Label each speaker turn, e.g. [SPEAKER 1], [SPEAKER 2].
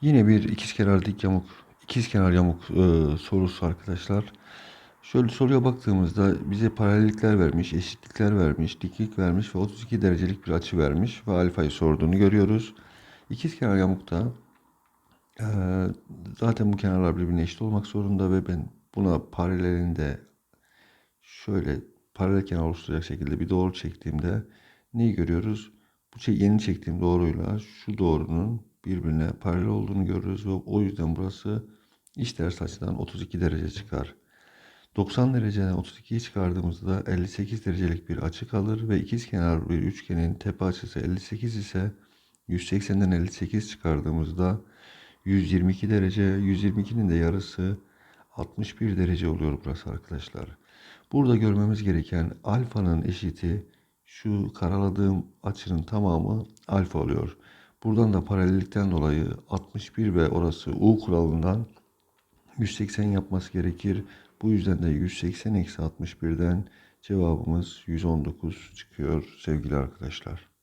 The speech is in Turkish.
[SPEAKER 1] Yine bir ikizkenar dik yamuk, ikizkenar yamuk e, sorusu arkadaşlar. Şöyle soruya baktığımızda bize paralellikler vermiş, eşitlikler vermiş, diklik vermiş ve 32 derecelik bir açı vermiş ve alfayı sorduğunu görüyoruz. İkizkenar yamukta e, zaten bu kenarlar birbirine eşit olmak zorunda ve ben buna paralelinde şöyle paralel kenar oluşturacak şekilde bir doğru çektiğimde neyi görüyoruz? Bu şey yeni çektiğim doğruyla şu doğrunun birbirine paralel olduğunu görürüz ve o yüzden burası iç ters açıdan 32 derece çıkar. 90 dereceden 32'yi çıkardığımızda 58 derecelik bir açı kalır ve ikizkenar bir üçgenin tepe açısı 58 ise 180'den 58 çıkardığımızda 122 derece, 122'nin de yarısı 61 derece oluyor burası arkadaşlar. Burada görmemiz gereken alfanın eşiti şu karaladığım açının tamamı alfa oluyor. Buradan da paralellikten dolayı 61 ve orası U kuralından 180 yapması gerekir. Bu yüzden de 180 eksi 61'den cevabımız 119 çıkıyor sevgili arkadaşlar.